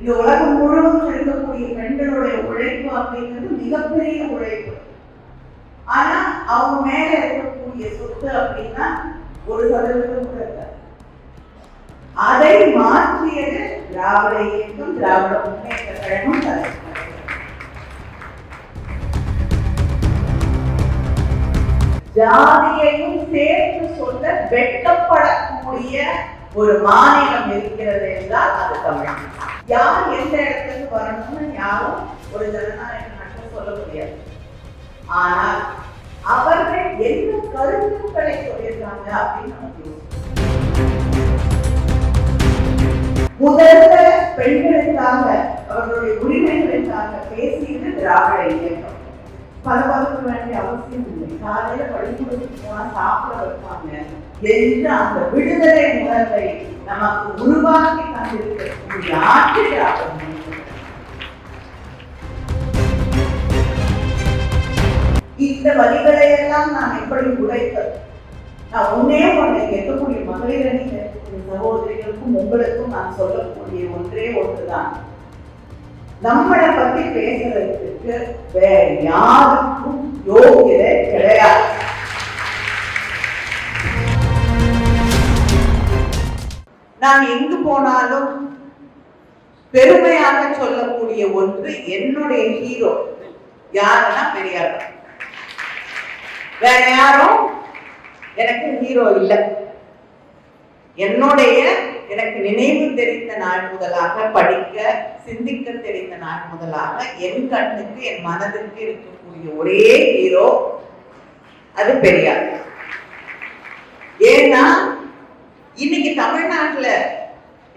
இந்த உலகம் முழுவதும் இருக்கக்கூடிய பெண்களுடைய உழைப்பு அப்படிங்கிறது மிகப்பெரிய உழைப்பு. ஆனா அவங்க மேல இருக்கக்கூடிய சொத்து அப்படின்னா ஒரு சதவீதம் கூட அதை மாற்றியது திராவிட இயக்கம் திராவிட முன்னேற்ற கழகம் தலைவர். ஜாதியையும் சேர்த்து சொல்ல வெட்டப்படக்கூடிய ஒரு மாநிலம் இருக்கிறது என்றால் அது தமிழ்நாடு. யார் எந்த இடத்துக்கு வரணும்னு யாரும் ஒரு ஜனநாயக நாட்டில் சொல்ல முடியாது. ஆனால் அவர்கள் என்ன கருத்துக்களை சொல்லியிருக்காங்க அப்படின்னு நமக்கு முதல்ல பெண்களுக்காக அவர்களுடைய உரிமைகளுக்காக பேசியது திராவிட இயக்கம். பரபரப்பு வேண்டிய அவசியம் இல்லை. காலையில பள்ளிக்கூடத்துக்கு போனா சாப்பிட வைப்பாங்க. என்று அந்த விடுதலை உணர்வை நமக்கு உருவாக்கி தந்திருக்கக்கூடிய ஆட்சி இந்த வழிகளை எல்லாம் நாம் எப்படி உடைப்பது? நான் ஒன்னே ஒண்ணு கேட்கக்கூடிய மகளிரணி கேட்கக்கூடிய சகோதரிகளுக்கும் உங்களுக்கும் நான் சொல்லக்கூடிய ஒன்றே ஒன்றுதான். நம்மளை பத்தி பேசுறதுக்கு வேற யாருக்கும் யோகியதை கிடையாது. நான் எங்கு போனாலும் பெருமையாக சொல்லக்கூடிய ஒன்று என்னுடைய ஹீரோ யாருன்னா பெரியார். வேற யாரும் எனக்கு ஹீரோ இல்லை. என்னுடைய எனக்கு நினைவு தெரிந்த நாள் முதலாக படிக்க சிந்திக்க தெரிந்த நாள் முதலாக என் கண்ணுக்கு என் மனதிற்கு இருக்கக்கூடிய ஒரே ஹீரோ அது பெரியார். ஏன்னா இன்னைக்கு தமிழ்நாட்டுல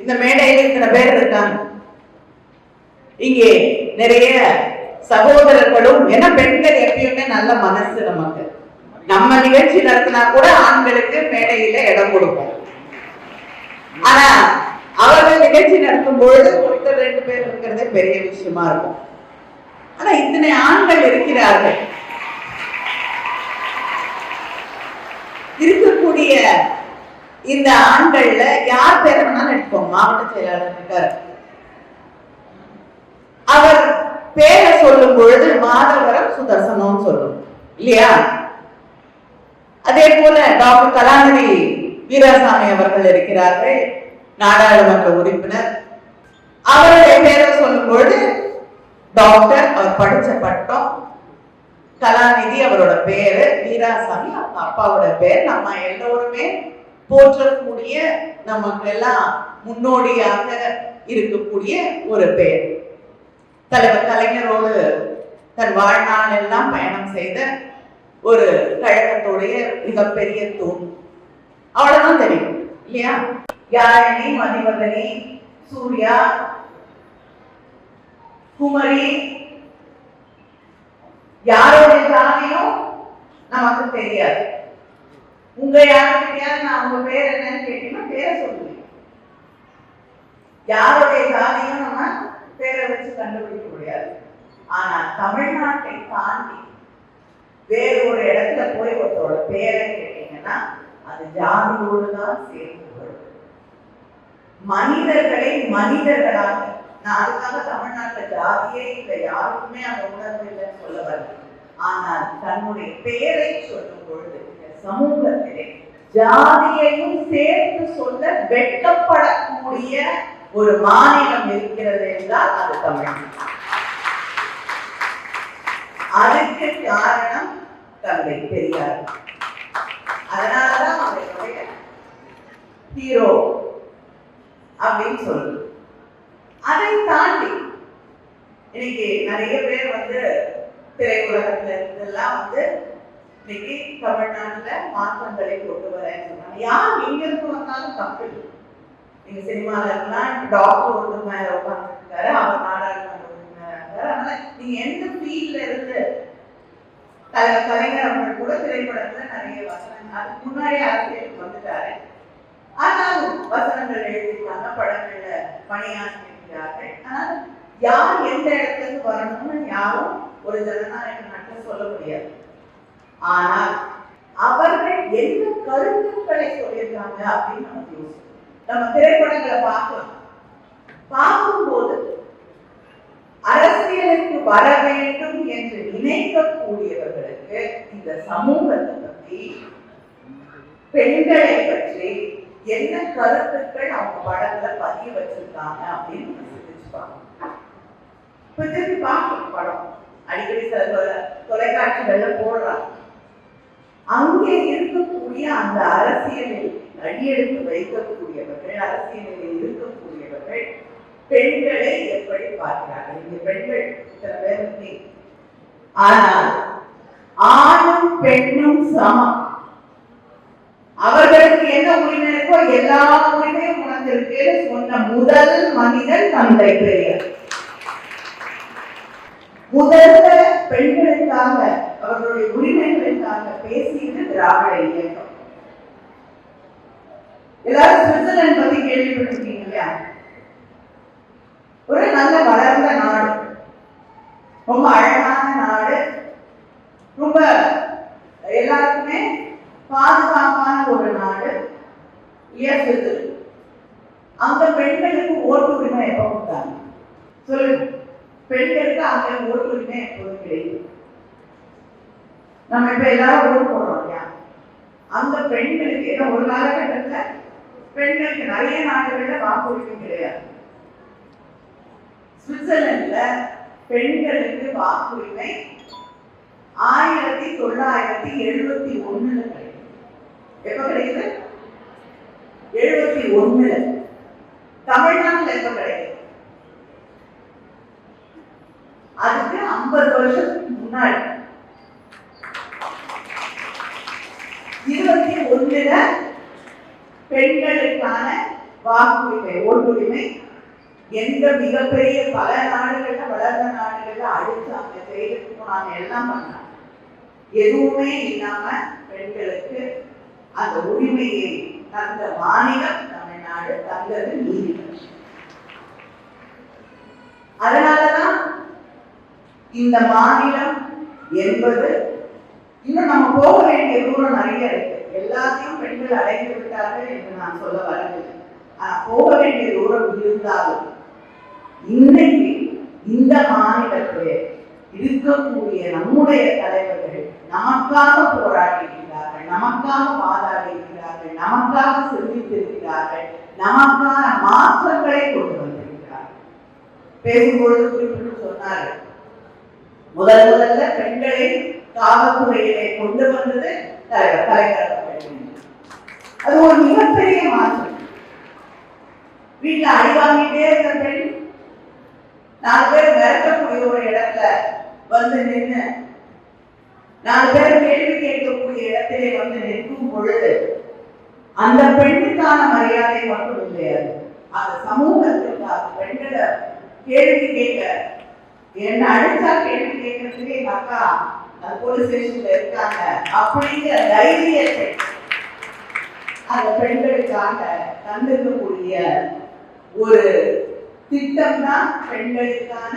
இந்த மேடையில் இத்தனை பேர் இருக்காங்க. இங்கே நிறைய சகோதரர்களும் ஏன்னா பெண்கள் எப்பயுமே நல்ல மனசு நமக்கு. நம்ம நிகழ்ச்சி நடத்தினா கூட ஆண்களுக்கு மேடையில இடம் கொடுப்போம். ஆனா அவர்கள் நிகழ்ச்சி நடத்தும் பொழுது ஒருத்தர் ரெண்டு பேர் இருக்கிறதே பெரிய விஷயமா இருக்கும். ஆனா இத்தனை ஆண்கள் இருக்கிறார்கள். இருக்கக்கூடிய இந்த ஆண்கள்ல யார் பேரை வேணாலும் எடுப்போம் மாவட்ட செயலாளர் இருக்காரு. அவர் பேரை சொல்லும் பொழுது மாதவரம் சுதர்சனம் சொல்லும். இல்லையா? அதே போல டாக்டர் கலாநிதி வீராசாமி அவர்கள் இருக்கிறார்கள் நாடாளுமன்ற உறுப்பினர். அவருடைய பேரை சொல்லும் பொழுது டாக்டர் அவர் படிச்ச பட்டம் கலாநிதி அவரோட பேரு வீராசாமி அவங்க அப்பாவோட பேர் நம்ம எல்லோருமே போற்றக்கூடிய நமக்கு எல்லாம் முன்னோடியாக இருக்கக்கூடிய ஒரு பெயர் தலைவர் கலைஞரோடு தன் வாழ்நாள் எல்லாம் பயணம் செய்த ஒரு கழகத்துடைய மிகப்பெரிய தூண். அவ்வளவுதான் தெரியும் இல்லையா? யாழினி மதிவதனி சூர்யா குமரி யாருடைய ஜாதியும் நமக்கு தெரியாது. உங்க யாருக்கிட்டயாவது நான் உங்க பேர் என்னன்னு கேட்டீங்கன்னா பேரை சொல்லுவேன் யாருடைய ஜாதியும் நம்ம பேரை வச்சு கண்டுபிடிக்க முடியாது. ஆனா தமிழ்நாட்டை தாண்டி வேறு ஒரு இடத்துல போய் ஒருத்தரோட பேரை கேட்டீங்கன்னா அது ஜாதியோடு தான் சேர்ந்து வரும். மனிதர்களை மனிதர்களாக நான் அதுக்காக தமிழ்நாட்டுல ஜாதியே இல்லை யாருக்குமே அந்த உணர்வு இல்லைன்னு சொல்ல வரல. ஆனால் தன்னுடைய பெயரை சொல்லும் பொழுது சமூகத்திலே ஜாதியையும் சேர்த்து சொல்ல வெட்கப்படக்கூடிய ஒரு மாநிலம் இருக்கிறது என்றால் அது தமிழ்நாடு. அதுக்கு காரணம் தந்தை பெரியார். அதனாலதான் அவருடைய ஹீரோ அப்படின்னு சொல்லு அதை தாண்டி இன்னைக்கு நிறைய பேர் வந்து திரையுலகத்துல இருந்தெல்லாம் வந்து இன்னைக்கு தமிழ்நாட்டுல மாற்றங்களை கொண்டு வரேன்னு சொன்னாங்க. யார் எங்க இருந்து வந்தாலும் தப்பு. நீங்க சினிமால இருக்கலாம் டாக்டர் ஒருத்தர் மேல உட்காந்துருக்காரு அவர் நாடாளுமன்ற உறுப்பினரா அதனால நீங்க எந்த ஃபீல்ட்ல இருந்து தலைவர் கலைஞர் அவர்கள் கூட திரைப்படத்துல நிறைய வசனங்கள் அதுக்கு முன்னாடி அரசியலுக்கு வந்துட்டாரு. ஆனாலும் வசனங்கள் எழுதியிருக்காங்க படங்கள்ல பணியாற்றிருக்கிறார்கள் ஆனால் யார் எந்த இடத்துக்கு வரணும்னு யாரும் ஒரு ஜனநாயக நாட்டில் சொல்ல முடியாது. ஆனால் அவர்கள் என்ன கருத்துக்களை சொல்லியிருக்காங்க அப்படின்னு நமக்கு யோசிக்கணும் நம்ம திரைப்படங்களை பார்க்கலாம். பார்க்கும்போது வர வேண்டும் என்று நினைக்கக்கூடியவர்களுக்கு இந்த சமூகத்தை பற்றி பெண்களை பற்றி என்ன கருத்துக்கள் அவங்க படத்துல பதிய வச்சிருக்காங்க அப்படின்னு சிந்திச்சுப்பாங்க இப்ப திருப்பி பார்க்கணும் படம். அடிக்கடி சில தொலைக்காட்சிகள்ல போடுறாங்க. அங்கே இருக்கக்கூடிய அந்த அரசியலில் அடியெடுத்து வைக்கக்கூடியவர்கள் அரசியலில் இருக்கக்கூடியவர்கள் பெண்களை எப்படி பார்க்கிறார்கள்? இந்த பெண்கள் ஆனால் ஆணும் பெண்ணும் சமம். அவர்களுக்கு என்ன உரிமை இருக்கோ எல்லா உரிமையும் உணர்ந்திருக்கு சொன்ன முதல் மனிதன் தந்தை பெரியார் முதல்ல பெண்களுக்காக அவர்களுடைய உரிமைகளுக்காக பேசியது திராவிட இயக்கம். எல்லாரும் சுவிட்சர்லாந்து பத்தி கேள்விப்பட்டிருக்கீங்க இல்லையா? ஒரு நல்ல வளர்ந்த நாடு. ரொம்ப அழ நாடு ரொம்ப எல்லாருக்குமே பாதுகாப்பான ஒரு நாடு இயற்கை அங்க பெண்களுக்கு ஓட்டு உரிமை எப்போ கொடுத்தாங்க சொல்லுங்க பெண்களுக்கு அங்க ஓட்டு உரிமை எப்போதும் கிடைக்கும் நம்ம எல்லாரும் ஓட்டு போடுறோம் இல்லையா? அந்த பெண்களுக்கு ஏன்னா ஒரு காலகட்டத்துல பெண்களுக்கு நிறைய நாடுகள்ல வாக்குரிமை கிடையாது. சுவிட்சர்லாந்துல பெண்களுக்கு வாக்குரிமை ஆயிரத்தி தொள்ளாயிரத்தி எழுபத்தி ஒண்ணுல கிடைக்கும் எப்ப கிடைக்குது? எழுபத்தி ஒண்ணுல. தமிழ்நாட்டுல எப்ப கிடைக்குது? அதுக்கு ஐம்பது வருஷத்துக்கு முன்னாடி. இருபத்தி பெண்களுக்கான வாக்குரிமை ஓட்டுரிமை. எந்த மிகப்பெரிய பல நாடுகள்ல வளர்ந்த நாடுகள்ல அடிச்சாங்க ஜெயிலுக்கு போனாங்க எல்லாம் பண்ணாங்க எதுவுமே இல்லாம பெண்களுக்கு அந்த உரிமையை தந்த மாநிலம் தமிழ்நாடு தந்தது நீதிமன்றம். அதனாலதான் இந்த மாநிலம் என்பது இன்னும் நம்ம போக வேண்டிய தூரம் நிறைய இருக்கு. எல்லாத்தையும் பெண்கள் அடைந்து விட்டார்கள் என்று நான் சொல்ல வரவில்லை. போக வேண்டிய தூரம் இருந்தாலும் இன்னைக்கு இந்த மாநிலத்தில் இருக்கக்கூடிய நம்முடைய தலைவர்கள் நமக்காக போராடி இருக்கிறார்கள் நமக்காக வாதாடி இருக்கிறார்கள் நமக்காக சிந்தித்திருக்கிறார்கள் நமக்கான மாற்றங்களை கொண்டு வந்திருக்கிறார்கள். பேசும்பொழுது சொன்னார்கள் முதல் முதல்ல பெண்களை காவல்துறையிலே கொண்டு வந்தது தலைவர் தலைவர் அது ஒரு மிகப்பெரிய மாற்றம். வீட்டுல அடி வாங்கிட்டே பெண் நாலு பேர் மிரட்டக்கூடிய ஒரு இடத்துல வந்து நின்று நாலு பேர் கேள்வி கேட்கக்கூடிய இடத்திலே வந்து நிற்கும் பொழுது அந்த பெண்ணுக்கான மரியாதை மட்டும் இல்லையாது அந்த சமூகத்திற்காக பெண்களை கேள்வி கேட்க என்ன அடிச்சா கேள்வி கேட்கறதுக்கு எங்க அக்கா அந்த போலீஸ் ஸ்டேஷன்ல இருக்காங்க அப்படிங்கிற தைரியத்தை அந்த பெண்களுக்காக தந்திருக்கக்கூடிய ஒரு திட்டம் தான் பெண்களுக்கான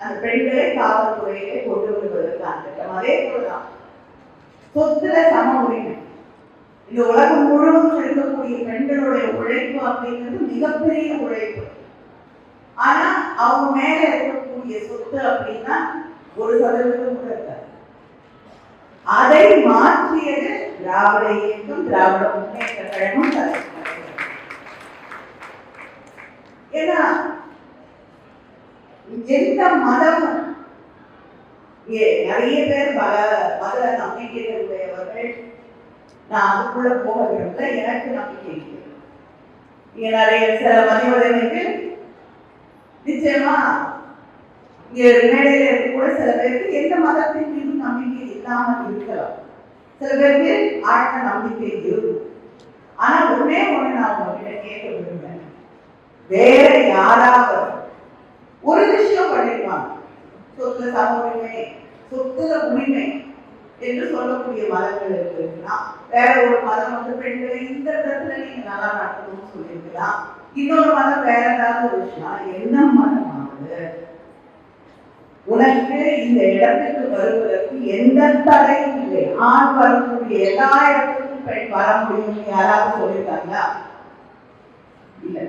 அந்த பெண்களை காவல்துறையிலே கொண்டு வருவதற்கான திட்டம் அதே போலதான் சொத்துல சம உரிமை. இந்த உலகம் முழுவதும் இருக்கக்கூடிய பெண்களுடைய உழைப்பு அப்படிங்கிறது மிகப்பெரிய உழைப்பு. ஆனா அவங்க மேல இருக்கக்கூடிய சொத்து அப்படின்னா ஒரு சதவீதம் கூட இருக்காது. அதை மாற்றியது திராவிட இயக்கம் திராவிட முன்னேற்ற கழகம் ஏன்னா எந்த மதமும் நிறைய பேர் பல மத நம்பிக்கைகள் உடையவர்கள் நான் அதுக்குள்ள போக விரும்பல எனக்கு நம்பிக்கை இருக்கு இங்க நிறைய சில மதிவதனைக்கு நிச்சயமா இங்க மேடையில இருக்க கூட சில பேருக்கு எந்த மதத்தின் மீதும் நம்பிக்கை இல்லாமல் இருக்கலாம் சில பேருக்கு ஆழ்ந்த நம்பிக்கை இருக்கும் ஆனா ஒன்னே ஒண்ணு நான் உங்ககிட்ட கேட்க விரும்புறேன். வேற யாராவது ஒரு விஷயம் பண்ணிருப்பாங்க. சொத்துல சமூகமே சொத்துல உரிமை என்று சொல்லக்கூடிய மதங்கள் இருக்குன்னா வேற ஒரு மதம் வந்து பெண்களை இந்த இடத்துல நீங்க நல்லா நடத்தணும்னு சொல்லியிருக்கலாம். இன்னொரு மதம் வேற ஏதாவது ஒரு விஷயம். என்ன மதமானது உனக்கு இந்த இடத்துக்கு வருவதற்கு எந்த தடையும் இல்லை. ஆண் வரக்கூடிய எல்லா இடத்துக்கும் பெண் வர முடியும் யாராவது சொல்லியிருக்காங்களா? இல்லை.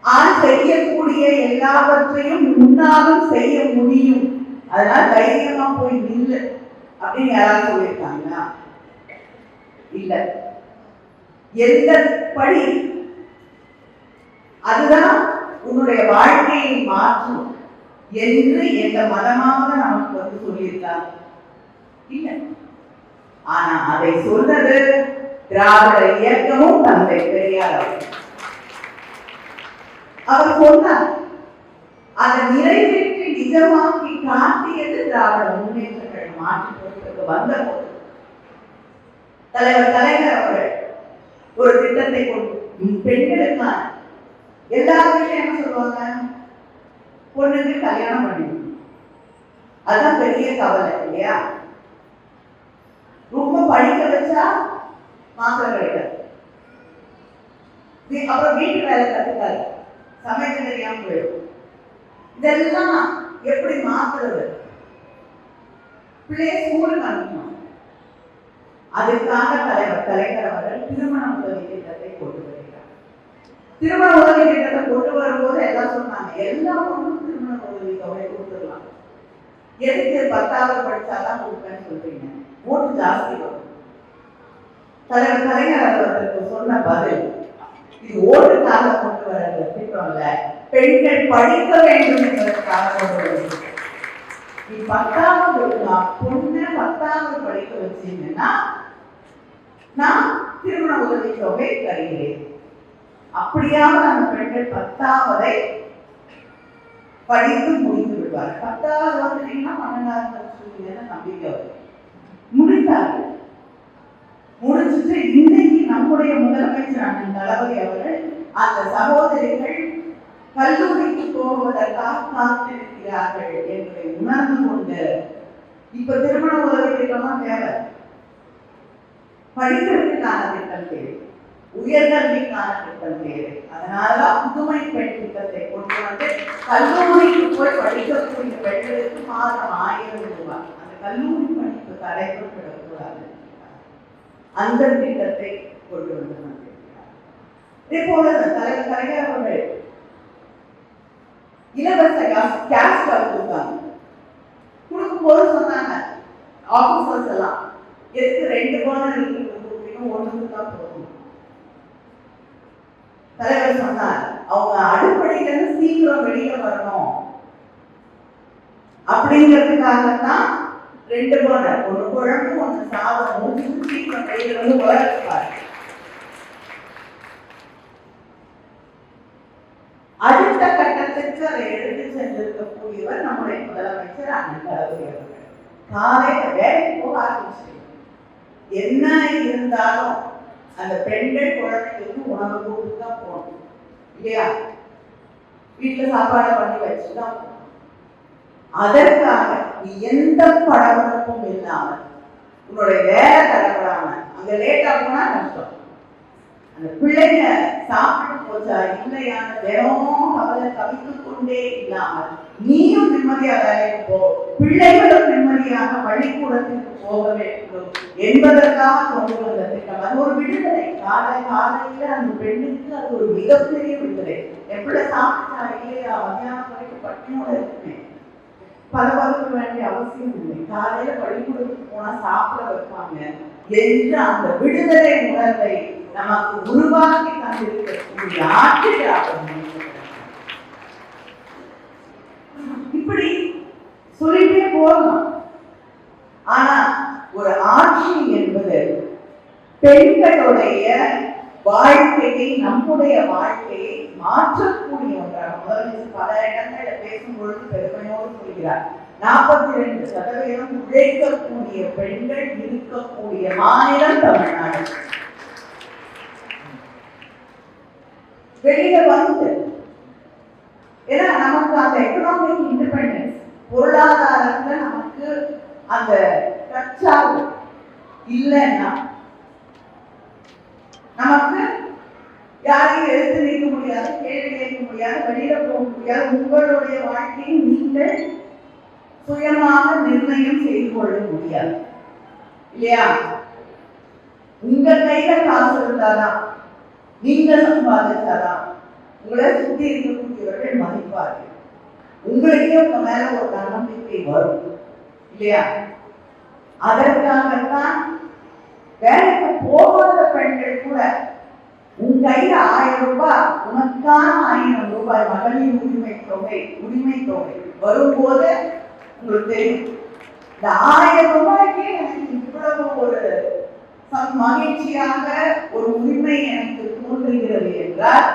ஆண் செய்யக்கூடிய எல்லாவற்றையும் முன்னாலும் செய்ய முடியும். அதனால தைரியமா போய் நில்லு அப்படின்னு யாராவது சொல்லியிருக்காங்களா? இல்ல. எந்த படி? அதுதான் உன்னுடைய வாழ்க்கையை மாற்றும். என்று எந்த மதமாக நமக்கு வந்து சொல்லியிருக்காங்க. இல்ல. ஆனா அதை சொன்னது திராவிட இயக்கமும் தந்தை பெரியார் அவர் அவர் சொன்னார் அதை நிறைவேற்றி நிஜமாக்கி காட்டியது திராவிட முன்னேற்ற கழகம் மாற்றி வந்த போது தலைவர் கலைஞர் அவர்கள் ஒரு திட்டத்தை கொண்டு பெண்களுக்கான எல்லா என்ன சொல்லுவாங்க. பொண்ணுக்கு கல்யாணம் பண்ணணும் அதுதான் பெரிய கவலை இல்லையா? ரொம்ப படிக்க வச்சா மாத்திரம் கிடைக்காது. அப்புறம் வீட்டு வேலை கத்துக்காது. சமைக்க தெரியாம போயிடும். இதெல்லாம் எப்படி மாத்துறது? பிள்ளைய ஸ்கூலுக்கு அனுப்பணும். அதுக்காக தலைவர் தலைவர் அவர்கள் திருமண உதவி திட்டத்தை கொண்டு வருகிறார். திருமண உதவி திட்டத்தை கொண்டு வரும்போது எல்லாம் சொன்னாங்க எல்லா பொண்ணும் திருமண உதவி தொகை கொடுத்துடலாம் எதுக்கு பத்தாவது படிச்சாதான் கொடுப்பேன்னு சொல்றீங்க? ஓட்டு ஜாஸ்தி வரும். தலைவர் கலைஞர் அவர்களுக்கு சொன்ன பதில் இது ஓட்டுக்காக கொண்டு வர திட்டம் இல்ல பெண்கள் படிக்க வேண்டும் என்பதற்காக கொண்டு வருகிறது நீ பத்தாவது நான் பொண்ணு பத்தாவது படிக்க வச்சீங்கன்னா நான் திருமண உதவி தொகை தருகிறேன். அப்படியாவது அந்த பெண்கள் பத்தாவதை படித்து முடித்து விடுவார் பத்தாவது வந்துட்டீங்கன்னா பன்னெண்டாவது படிச்சுருவீங்கன்னு நம்பிக்கை வரும் முடித்தார்கள் முடிச்சுட்டு இன்னைக்கு நம்முடைய முதலமைச்சர் அண்ணன் தளபதி அவர்கள் அந்த சகோதரிகள் கல்லூரிக்கு போவதற்காக காத்திருக்கிறார்கள் என்பதை உணர்ந்து கொண்டு இப்ப திருமண உதவி திட்டமா தேவை. படிக்கிறதுக்கான திட்டம் தேவை. உயர்கல்விக்கான திட்டம் தேவை அதனால புதுமை பெண் திட்டத்தை கொண்டு வந்து கல்லூரிக்கு போய் படிக்கக்கூடிய பெண்களுக்கு மாதம் ஆயிரம் ரூபாய். அந்த கல்லூரி படிப்பு தடைப்பட்டுவிடக்கூடாது. அந்த திட்டத்தை கொண்டு வந்து வந்திருக்கிறார். இதே போல தலைவர் கலைஞர் அவர்கள் இலவச கேஸ் கேஸ் கொடுத்தாங்க. கொடுக்கும்போது சொன்னாங்க ஆபீசர்ஸ் எல்லாம் எதுக்கு ரெண்டு பர்னர் இருக்கு ஒண்ணுக்கு தான் போகணும் தலைவர் சொன்னார் அவங்க அடுப்படியில இருந்து சீக்கிரம் வெளியில வரணும். அப்படிங்கிறதுக்காகத்தான் ரெண்டு பர்னர் ஒரு குழம்பு ஒன்று சாதம் சீக்கிரம் வெளியில வந்து வளர்ப்பார் அடுத்த கட்டத்திற்கு அதை எடுத்து சென்றிருக்கக்கூடியவர் நம்முடைய முதலமைச்சர் அண்ணன் தளபதி அவர்கள். காலையில வேலைக்கு போக ஆரம்பிச்சு என்ன இருந்தாலும் அந்த பெண்கள் குழந்தைகளுக்கு உணவு போட்டு தான் போகணும். இல்லையா? வீட்டுல சாப்பாடு பண்ணி வச்சுதான் அதற்காக நீ எந்த படபடப்பும் இல்லாமல் உன்னோட வேலை தடப்படாம அங்க லேட் ஆகும்னா கஷ்டம். அந்த பிள்ளைங்க சாப்பிட்டு போச்சா இல்லையான தினமும் அவளை தவித்துக் கொண்டே இல்லாமல் நீயும் நிம்மதியா வேலைக்கு போ பிள்ளைகளும் நிம்மதியாக பள்ளிக்கூடத்திற்கு போக வேண்டும் என்பதற்காக கொண்டு வந்த திட்டம். அது ஒரு விடுதலை. காலை காலையில அந்த பெண்ணுக்கு அது ஒரு மிகப்பெரிய விடுதலை. என் சாப்பிட்டா இல்லையா? மத்தியானம் வரைக்கும் இருக்கேன் பல பரபரக்க வேண்டிய அவசியம் இல்லை. காலையில பள்ளிக்கூடத்துக்கு போனா சாப்பிட வைப்பாங்க என்று அந்த விடுதலை உணர்வை நமக்கு உருவாக்கி தந்திருக்கக்கூடிய ஆட்சியாளர் இப்படி சொல்லிட்டே போகலாம். ஆனா ஒரு ஆட்சி என்பது பெண்களுடைய வாழ்க்கையை நம்முடைய வாழ்க்கையை மாற்றக்கூடிய ஒன்றாக முதலமைச்சர் பல இடங்களில் பேசும்பொழுது பெருமையோடு சொல்கிறார். நாற்பத்தி ரெண்டு சதவீதம் உழைக்கக்கூடிய பெண்கள் இருக்கக்கூடிய மாநிலம் தமிழ்நாடு. வெளியில வந்து ஏன்னா நமக்கு அந்த எக்கனாமிக் இண்டிபெண்டன்ஸ் பொருளாதாரத்துல நமக்கு அந்த கச்சாவு இல்லைன்னா நமக்கு யாரையும் எழுத்து நீக்க முடியாது கேள்வி கேட்க முடியாது வெளியில போக முடியாது. உங்களுடைய வாழ்க்கையை நீங்கள் சுயமாக நிர்ணயம் செய்து கொள்ள முடியாது. இல்லையா? உங்க கையில காசு இருந்தாதான் நீங்களும் சம்பாதிச்சாதான் உங்களை சுற்றி இருக்கக்கூடியவர்கள் மதிப்பார்கள். உங்களுக்கே உங்க மேல ஒரு தன்னம்பிக்கை வரும். இல்லையா? அதற்காகத்தான் வேலைக்கு போகாத பெண்கள் கூட உன் கையில ஆயிரம் ரூபாய் உனக்கான ஆயிரம் ரூபாய் மகளிர் உரிமை தொகை உரிமை தொகை வரும்போது உங்களுக்கு தெரியும். இந்த ஆயிரம் ரூபாய்க்கே எனக்கு இவ்வளவு ஒரு மகிழ்ச்சியாக ஒரு உரிமை எனக்கு தோன்றுகிறது என்றால்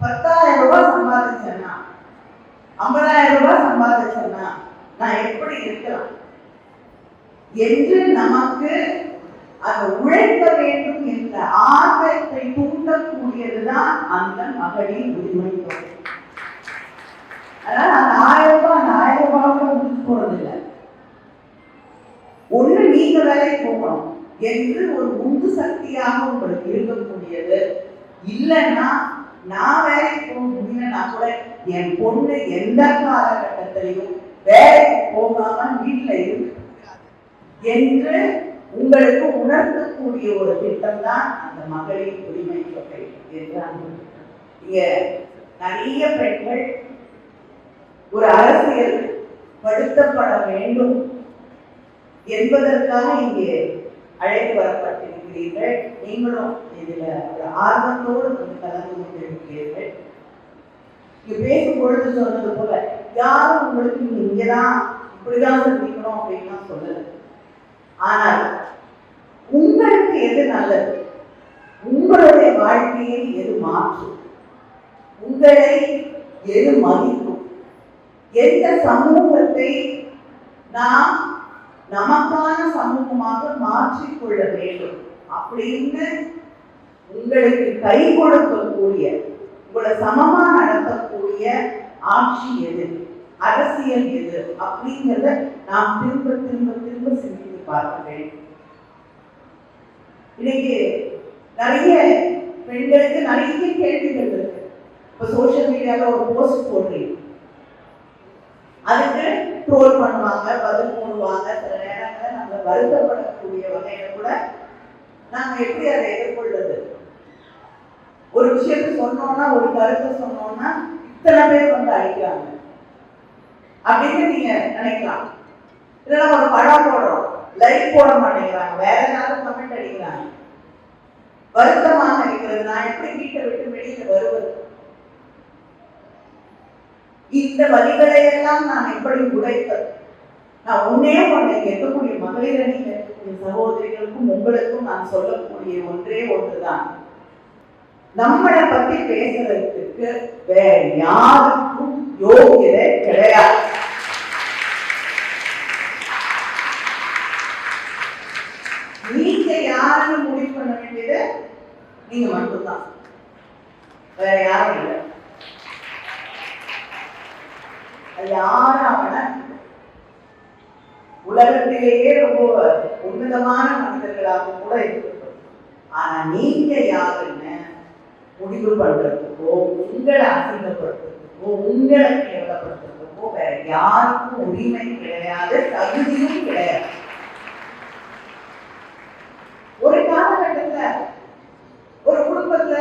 பத்தாயிரம் ரூபாய் சம்பாதிச்சேன்னா ஐம்பதாயிரம் ரூபாய் சம்பாதிச்சேன்னா நான் எப்படி இருக்கலாம்? என்று நமக்கு அதை உழைக்க வேண்டும் என்ற ஆர்வத்தை தூண்டக்கூடியதுதான் அந்த மகளிர் உரிமை தொகை. அதனால அந்த ஆயிரம் ரூபாய் அந்த ஆயிரம் ரூபாய் கூட முடிச்சு போறதில்லை. ஒண்ணு நீங்க வேலைக்கு போகணும். என்று ஒரு உந்து சக்தியாக உங்களுக்கு இருக்கக்கூடியது. இல்லைன்னா நான் வேலைக்கு போக முடியலன்னா கூட என் பொண்ணு எந்த காலகட்டத்திலையும் வேலைக்கு போகாம வீட்டில் இருக்கு என்று உங்களுக்கு உணர்த்தக்கூடிய ஒரு திட்டம் தான் அந்த மகளிர் உரிமை தொகை என்று இங்க நிறைய பெண்கள் ஒரு அரசியல் படுத்தப்பட வேண்டும் என்பதற்காக இங்கே அழைத்து வரப்பட்டிருக்கிறீர்கள். நீங்களும் இதில் ஒரு ஆர்வத்தோடு வந்து கலந்து கொண்டிருக்கிறீர்கள். இங்க பேசும் பொழுது சொன்னது போல யாரும் உங்களுக்கு நீங்க இங்கதான் இப்படிதான் சிந்திக்கணும் அப்படின்லாம் சொல்லல. ஆனால் உங்களுக்கு எது நல்லது? உங்களுடைய வாழ்க்கையை எது மாற்றும் உங்களை எது மதிக்கும்? எந்த சமூகத்தை நாம் நமக்கான சமூகமாக மாற்றிக்கொள்ள வேண்டும். அப்படின்னு உங்களுக்கு கை கொடுக்கக்கூடிய உங்களை சமமா நடத்தக்கூடிய ஆட்சி எது? அரசியல் எது? அப்படிங்கிறத நாம் திரும்ப திரும்ப திரும்ப சிந்தித்து பார்க்க வேண்டும். இன்னைக்கு நிறைய பெண்களுக்கு நிறைய கேள்விகள் இருக்கு. இப்ப சோசியல் மீடியால ஒரு போஸ்ட் போடுறீங்க அதுக்கு ட்ரோல் பண்ணுவாங்க பதில் போடுவாங்க சில நேரங்களில் நம்ம வருத்தப்படக்கூடிய வகையில கூட நாங்க எப்படி அதை எதிர்கொள்வது? ஒரு விஷயத்தை சொன்னோம்னா ஒரு கருத்தை சொன்னோம்னா இத்தனை பேர் வந்து அடிக்கிறாங்க அப்படின்னு நீங்க நினைக்கலாம். இதெல்லாம் ஒரு படம் போடுறோம் லைக் போட மாட்டேங்கிறாங்க. வேற ஏதாவது கமெண்ட் அடிக்கிறாங்க. வருத்தமாக இருக்கிறது. நான் எப்படி வீட்டை விட்டு வெளியில வருவது? இந்த வழிகளை எல்லாம் நான் எப்படி உடைப்பது. நான் ஒன்னே ஒன்றை இருக்கக்கூடிய மகளிர் அணியில் இருக்கக்கூடிய சகோதரிகளுக்கும் உங்களுக்கும் நான் சொல்லக்கூடிய ஒன்றே ஒன்றுதான். நம்மளை பத்தி பேசுறதுக்கு வேற யாருக்கும் யோகியதை கிடையாது. நீங்க யாருன்னு முடிவு பண்ண வேண்டியது நீங்க மட்டும்தான். வேற யாரும் இல்லை அது யாரும் அவனை உலகத்திலேயே ரொம்ப உன்னதமான மனிதர்களாக கூட இருக்கட்டும். ஆனா நீங்க யாருன்னு முடிவு பண்றதுக்கோ உங்களை அசிங்கப்படுத்துறதுக்கோ உங்களை கேவலப்படுத்துறதுக்கோ வேற யாருக்கும் உரிமை கிடையாது தகுதியும் கிடையாது. ஒரு காலகட்டத்துல ஒரு குடும்பத்துல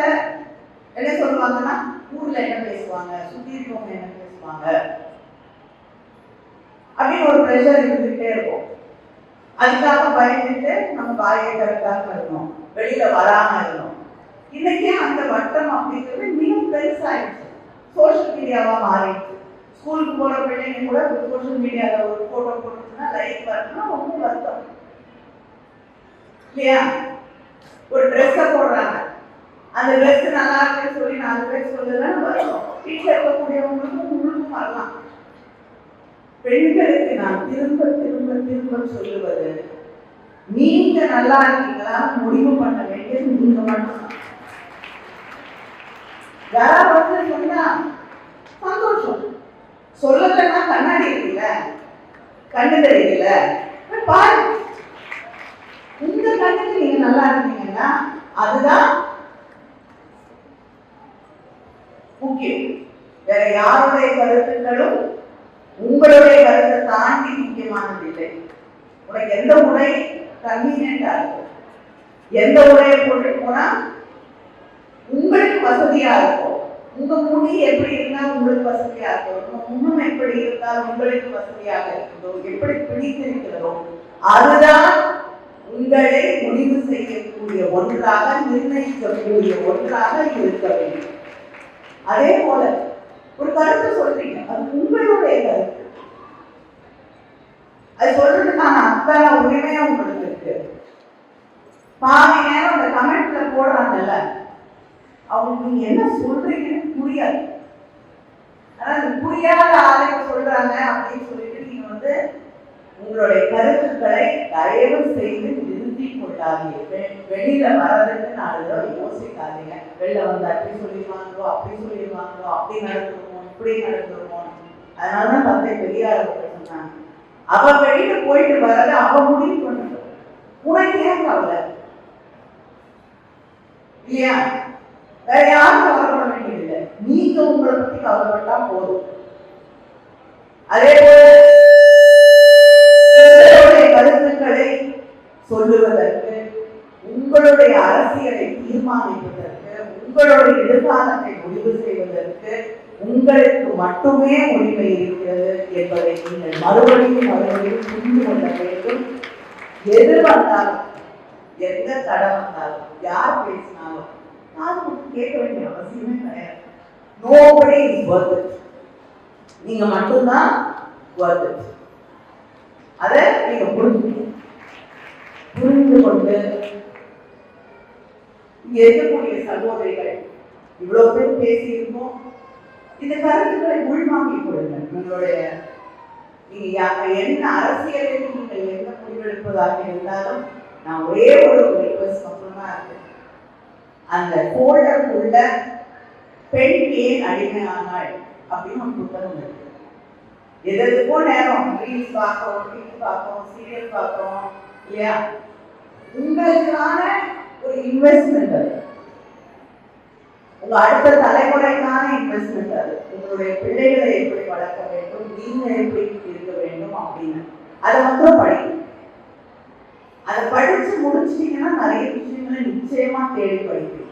என்ன சொல்லுவாங்கன்னா ஊர்ல என்ன பேசுவாங்க சுத்தி இருக்கவங்க என்ன பேசுவாங்க? அப்படின்னு ஒரு ப்ரெஷர் இருந்துகிட்டே இருக்கும். அதுக்காக பயந்துட்டு நம்ம வாயை கரெக்டாக இருக்கணும் வெளியில வராம இருந்தோம். இன்னைக்கே அந்த வட்டம் அப்படிங்கிறது மிகவும் பெருசாயிடுச்சு. சோஷியல் மீடியாவா மாறிடுச்சு. ஸ்கூலுக்கு போற பிள்ளைங்க கூட சோஷியல் மீடியால ஒரு போட்டோ போட்டுச்சுன்னா லைக் வரணும்னா ரொம்ப வருத்தம். இல்லையா? ஒரு ட்ரெஸ்ஸை போடுறாங்க. அந்த ட்ரெஸ் நல்லா இருக்குன்னு சொல்லி நாலு பேர் சொல்லலாம் வருத்தம். வீட்டில் இருக்கக்கூடியவங்களுக்கும் உங்களுக்கும் வரலாம். பெண்களுக்கு நான் திரும்ப திரும்ப திரும்ப சொல்லுவது நீங்க நல்லா இருக்கீங்களா? முடிவு பண்ண வேண்டியது நீங்க மட்டும் யாராவது வந்து சொன்னா சந்தோஷம். சொல்லலன்னா கண்ணாடி இருக்குல்ல? கண்ணு தெரியல பாரு. உங்க கண்ணுக்கு நீங்க நல்லா இருந்தீங்கன்னா அதுதான் முக்கியம். வேற யாருடைய கருத்துக்களும் உங்களுடைய கருத்தை தாண்டி முக்கியமானது இல்லை. உனக்கு எந்த உரை கன்வீனியண்டா இருக்கும் எந்த உரையை போட்டு போனா உங்களுக்கு வசதியா இருக்கும்? உங்க முடி எப்படி இருந்தா உங்களுக்கு வசதியா இருக்கும்? உங்க முன்னும் எப்படி இருந்தால் உங்களுக்கு வசதியாக இருக்கிறதோ எப்படி பிடித்திருக்கிறதோ அதுதான் உங்களை முடிவு செய்யக்கூடிய ஒன்றாக நிர்ணயிக்கக்கூடிய ஒன்றாக இருக்க வேண்டும். அதே போல ஒரு கருத்து சொல்றீங்க. அது உங்களுடைய கருத்து. அது சொல்றதுக்கான அத்தனை உரிமையா உங்களுக்கு இருக்கு. பாதி நேரம் அந்த கமெண்ட்ல போடுறாங்கல்ல அவங்க நீங்க என்ன சொல்றீங்கன்னு புரியாது. ஆனா அது புரியாத ஆளுங்க சொல்றாங்க அப்படின்னு சொல்லிட்டு நீங்க வந்து உங்களுடைய கருத்துக்களை தயவு செய்து நிறுத்தி கொள்ளாதீர்கள். வெளியில வர்றதுக்கு நாலு தடவை யோசிக்காதீங்க. வெளில வந்து அப்படி சொல்லிடுவாங்களோ அப்படி சொல்லிடுவாங்களோ அப்படி நடந்துருமோ இப்படி நடந்துருவோம். அதனாலதான் தந்தை பெரியார் சொன்னாங்க. அவ வெளியில போயிட்டு வர்றத அவ முடிவு பண்ணணும் உனக்கு ஏன் கவலை? இல்லையா? வேற யாரும் கவலைப்பட வேண்டியதில்லை. நீங்க உங்களை பத்தி கவலைப்பட்டா போதும். அதே போல உங்களுடைய கருத்துக்களை சொல்லுவதற்கு உங்களுடைய அரசியலை தீர்மானிப்பதற்கு உங்களுடைய எதிர்காலத்தை முடிவு செய்வதற்கு உங்களுக்கு மட்டுமே உரிமை இருக்கிறது என்பதை நீங்கள் மறுபடியும் மறுபடியும் புரிந்து கொள்ள வேண்டும். எது வந்தாலும் எந்த தடை வந்தாலும் யார் பேசினாலும் நான் கேட்க வேண்டிய அவசியமே கிடையாது. நோபடி வருது நீங்க மட்டும்தான் வருது அதை நீங்க புரிஞ்சுக்கணும். புரிந்து கொண்டு இங்க இருக்கக்கூடிய சகோதரிகள் இவ்வளவு பேர் பேசியிருக்கோம். இந்த கருத்துக்களை உள்வாங்கிக் கொள்ளுங்கள். உங்களுடைய என்ன அரசியலில் நீங்கள் என்ன முடிவெடுப்பதாக இருந்தாலும் நான் ஒரே ஒரு ரிக்வஸ்ட் மட்டும்தான் இருக்கு. அந்த ஃபோல்டருக்குள்ள பெண் ஏன் அடிமையானாள் அப்படின்னு ஒரு புத்தகம் இருக்கு. எதற்கோ நேரம் ரீல்ஸ் பார்க்கிறோம் டிவி பார்க்கிறோம் சீரியல் பார்க்கிறோம் இல்லையா? உங்களுக்கான ஒரு இன்வெஸ்ட்மெண்ட் அது. உங்க அடுத்த தலைமுறைக்கான இன்வெஸ்ட்மெண்ட் அது. உங்களுடைய பிள்ளைகளை எப்படி வளர்க்க வேண்டும் நீங்க எப்படி இருக்க வேண்டும் அப்படின்னு. அதை மட்டும் படிக்கணும் அதை படிச்சு முடிச்சிட்டீங்கன்னா நிறைய விஷயங்களை நிச்சயமா தேடி படிப்பீங்க.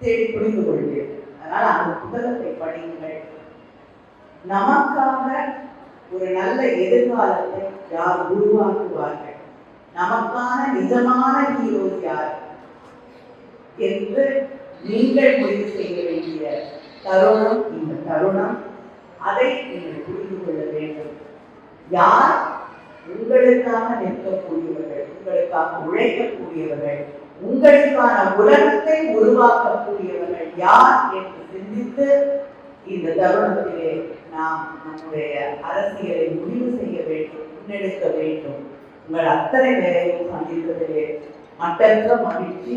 தேடி புரிந்து கொள்வீர்கள் அதனால அந்த புத்தகத்தை படியுங்கள். நமக்காக ஒரு நல்ல எதிர்காலத்தை யார் உருவாக்குவார்கள்? நமக்கான நிஜமான ஹீரோஸ் யார்? என்று நீங்கள் முடிவு செய்ய வேண்டிய தருணம் இந்த தருணம். அதை நீங்கள் புரிந்து கொள்ள வேண்டும். யார்? உங்களுக்காக நிற்கக்கூடியவர்கள் உங்களுக்காக உழைக்கக்கூடியவர்கள் உங்களுக்கான உலகத்தை உருவாக்கக்கூடியவர்கள் யார் என்று சிந்தித்து இந்த தருணத்திலே நாம் நம்முடைய அரசியலை முடிவு செய்ய வேண்டும் முன்னெடுக்க வேண்டும். உங்கள் அத்தனை பேரையும் சந்தித்ததிலே மட்டற்ற மகிழ்ச்சி